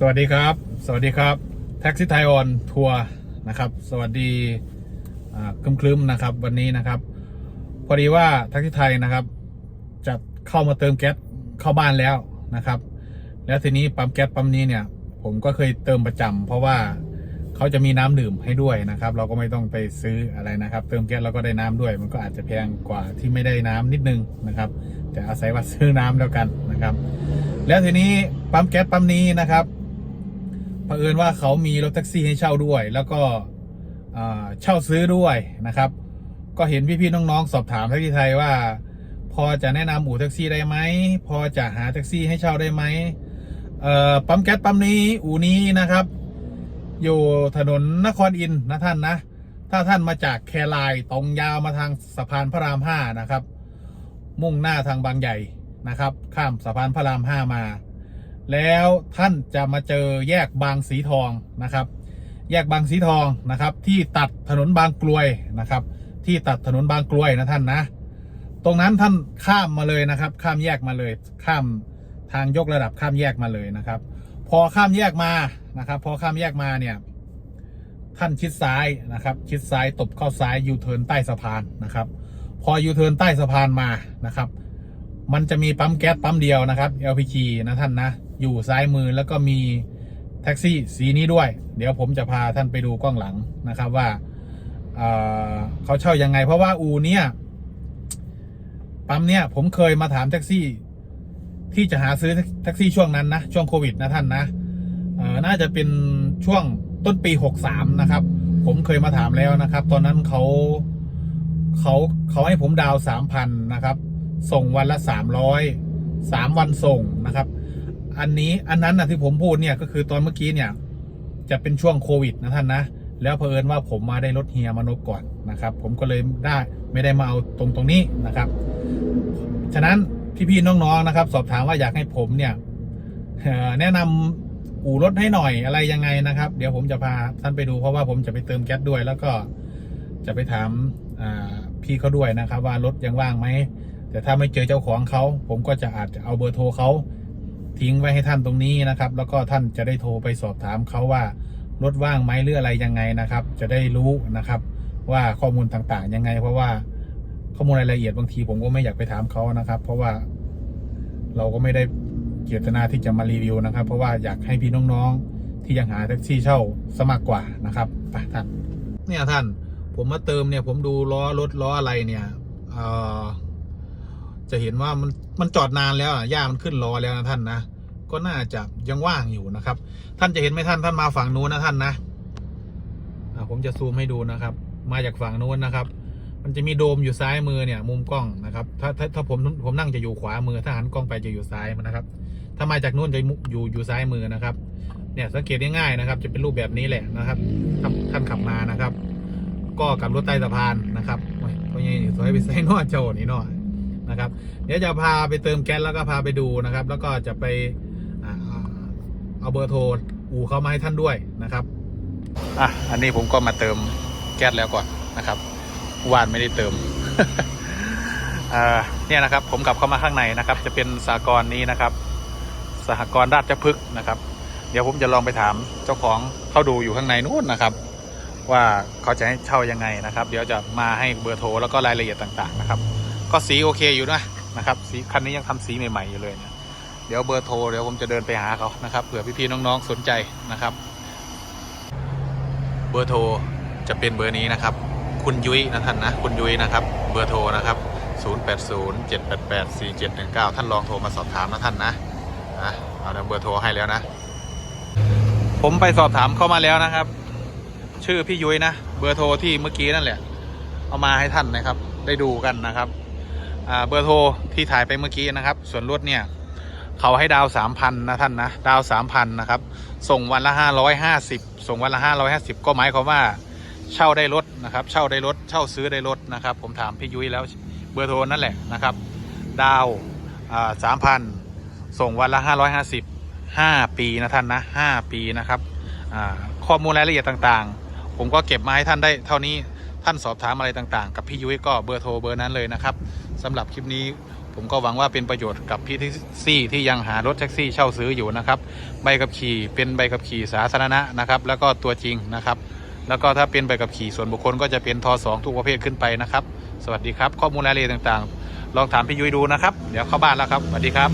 สวัสดีครับ สวัสดีครับแท็กซี่ไทยออนทัวร์นะครับ สวัสดีคลึ้มๆนะครับ วันนี้นะครับ พอดีว่าแท็กซี่ไทยนะครับ จะเข้ามาเติมแก๊สเข้าบ้านแล้วนะครับ แล้วทีนี้ปั๊มแก๊สปั๊มนี้เนี่ย ผมก็เคยเติมประจำเพราะว่าเขาจะมีน้ำดื่มให้ด้วยนะครับ เราก็ไม่ต้องไปซื้ออะไรนะครับ เติมแก๊สเราก็ได้น้ำด้วย มันก็อาจจะแพงกว่าที่ไม่ได้น้ำนิดนึงนะครับแต่อาศัยว่าซื้อน้ำแล้วกันนะครับ แล้วทีนี้ปั๊มแก๊สปั๊มนี้นะครับ เผอิญว่าเขามีรถแท็กซี่ให้เช่าด้วย แล้วก็เช่าซื้อด้วยนะครับ ก็เห็นพี่ๆน้องๆสอบถามแท็กซี่ไทยว่า พอจะแนะนำอู่แท็กซี่ได้ไหมพอจะหาแท็กซี่ให้เช่าได้ไหมปั๊มแก๊สปั๊มนี้อู่นี้นะครับ อยู่ถนนนครอินนะท่านนะ ถ้าท่านมาจากแครายตรงยาวมาทางสะพานพระรามห้านะครับ มุ่งหน้าทางบางใหญ่นะครับ ข้ามสะพานพระรามห้ามา แล้วท่านจะมาเจอแยกบางสีทองนะครับ แยกบางสีทองนะครับ ที่ตัดถนนบางกลวยนะครับ ที่ตัดถนนบางกลวยนะท่านนะ ตรงนั้นท่านข้ามมาเลยนะครับ ข้ามแยกมาเลย ข้ามทางยกระดับข้ามแยกมาเลยนะครับ พอข้ามแยกมานะครับ พอข้ามแยกมาเนี่ยท่านชิดซ้ายนะครับ ชิดซ้ายตบเข้าซ้ายยูเทิร์นใต้สะพานนะครับ พอยูเทิร์นใต้สะพานมานะครับ มันจะมีปั๊มแก๊สปั๊มเดียวนะครับ LPG นะท่านนะ อยู่ซ้ายมือแล้วก็มีแท็กซี่สีนี้ด้วย เดี๋ยวผมจะพาท่านไปดูกล้องหลังนะครับว่าเเขาเช่ายังไง เพราะว่าอูเนี่ยปั๊มเนี่ยผมเคยมาถามแท็กซี่ ที่จะหาซื้อแท็กซี่ช่วงนั้นนะช่วงโควิดนะท่านนะน่าจะเป็นช่วงต้นปี 63 นะครับ ผมเคยมาถามแล้วนะครับ ตอนนั้นเขาเขาเขาให้ผมดาวสามพันนะครับ ส่งวันละสามร้อยสามวันส่งนะครับ อันนี้อันนั้นนะที่ผมพูดเนี่ยก็คือตอนเมื่อกี้เนี่ยจะเป็นช่วงโควิดนะท่านนะแล้วเผอิญว่าผมมาได้รถเฮียมานพก่อนนะครับ ผมก็เลยได้ไม่ได้มาเอาตรงตรงนี้นะครับ ฉะนั้นพี่ๆน้องๆนะครับ สอบถามว่าอยากให้ผมเนี่ยแนะนำอู่รถให้หน่อยอะไรยังไงนะครับ เดี๋ยวผมจะพาท่านไปดูเพราะว่าผมจะไปเติมแก๊สด้วย แล้วก็จะไปถามพี่เขาด้วยนะครับ ว่ารถยังว่างไหม แต่ถ้าไม่เจอเจ้าของเขา ผมก็จะอาจจะเอาเบอร์โทรเขาทิ้งไว้ให้ท่านตรงนี้นะครับ แล้วก็ท่านจะได้โทรไปสอบถามเขาว่ารถว่างไหมหรืออะไรยังไงนะครับ จะได้รู้นะครับ ว่าข้อมูลต่างๆยังไง เพราะว่าข้อมูลรายละเอียดบางทีผมก็ไม่อยากไปถามเขานะครับ เพราะว่าเราก็ไม่ได้เจตนาที่จะมารีวิวนะครับ เพราะว่าอยากให้พี่น้องๆ ที่ยังหาแท็กซี่เช่าสมัครกว่านะครับไปท่าน เนี่ยท่าน ผมมาเติมเนี่ยผมดูล้อรถล้ออะไรเนี่ยเอ่อ จะเห็นว่ามันมันจอดนานแล้วอะหญ้ามันขึ้นล้อแล้วนะท่านนะก็น่าจะยังว่างอยู่นะครับ ท่านจะเห็นไหมท่านท่านมาฝั่งนู้นนะท่านนะผมจะซูมให้ดูนะครับ มาจากฝั่งนู้นนะครับ มันจะมีโดมอยู่ซ้ายมือเนี่ย มุมกล้องนะครับ ถ้าถ้าถ้าผมผมนั่งจะอยู่ขวามือถ้าหันกล้องไปจะอยู่ซ้ายมันนะครับ ถ้ามาจากนู้นจะอยู่อยู่ซ้ายมือนะครับ เนี่ยสังเกตง่ายๆนะครับ จะเป็นรูปแบบนี้แหละนะครับท่านขับมานะครับ ก็กับรถใต้สะพานนะครับโอ้ยก็ยังสวยไปใส่นอโจนี่นอ นะครับ เดี๋ยวจะพาไปเติมแก๊สแล้วก็พาไปดูนะครับ แล้วก็จะไปเอาเบอร์โทรอู่เขามาให้ท่านด้วยนะครับอะอันนี้ผมก็มาเติมแก๊สแล้วก่อนนะครับวานไม่ได้เติมเนี่ยนะครับ ผมกลับเข้ามาข้างในนะครับ จะเป็นสากรณ์นี้นะครับ สหกรณ์ราชพฤกษ์นะครับ เดี๋ยวผมจะลองไปถามเจ้าของเขาดูอยู่ข้างในนู้นนะครับ ว่าเขาจะให้เช่ายังไงนะครับ เดี๋ยวจะมาให้เบอร์โทรแล้วก็รายละเอียดต่าง ๆ นะครับ ก็สีโอเคอยู่นะนะครับ สีคันนี้ยังทำสีใหม่ๆอยู่เลยเนี่ยเดี๋ยวเบอร์โทรเดี๋ยวผมจะเดินไปหาเขานะครับเผื่อพี่ๆน้องๆสนใจนะครับ เบอร์โทรจะเป็นเบอร์นี้นะครับ คุณยุ้ยนะท่านนะคุณยุ้ยนะครับ เบอร์โทรนะครับ 0807884719 ท่านลองโทรมาสอบถามนะท่านนะอะเอาเดี๋ยวเบอร์โทรให้แล้วนะ ผมไปสอบถามเข้ามาแล้วนะครับ ชื่อพี่ยุ้ยนะ เบอร์โทรที่เมื่อกี้นั่นแหละ เอามาให้ท่านนะครับ ได้ดูกันนะครับ เบอร์โทรที่ถ่ายไปเมื่อกี้นะครับ ส่วนลดเนี่ยเขาให้ดาวสามพันนะท่านนะดาวสามพันนะครับ ส่งวันละห้าร้อยห้าสิบส่งวันละห้าร้อยห้าสิบก็หมายความว่าเช่าได้รถนะครับ เช่าได้รถเช่าซื้อได้รถนะครับ ผมถามพี่ยุ้ยแล้วเบอร์โทรนั่นแหละนะครับ ดาวสามพันส่งวันละห้าร้อยห้าสิบห้าปีนะท่านนะห้าปีนะครับข้อมูลรายละเอียดต่างๆ ผมก็เก็บมาให้ท่านได้เท่านี้ ท่านสอบถามอะไรต่างๆ กับพี่ยุ้ยก็เบอร์โทรเบอร์นั้นเลยนะครับสำหรับคลิปนี้ผมก็หวังว่าเป็นประโยชน์กับพี่แท็กซี่ที่ยังหารถแท็กซี่เช่าซื้ออยู่นะครับใบขับขี่เป็นใบขับขี่สาธารณะนะครับแล้วก็ตัวจริงนะครับ แล้วก็ถ้าเป็นใบขับขี่ส่วนบุคคลก็จะเป็นทอสองทุกประเภทขึ้นไปนะครับ สวัสดีครับ ข้อมูลรายละเอียดต่างๆ ลองถามพี่ยุ้ยดูนะครับ เดี๋ยวเข้าบ้านแล้วครับสวัสดีครับ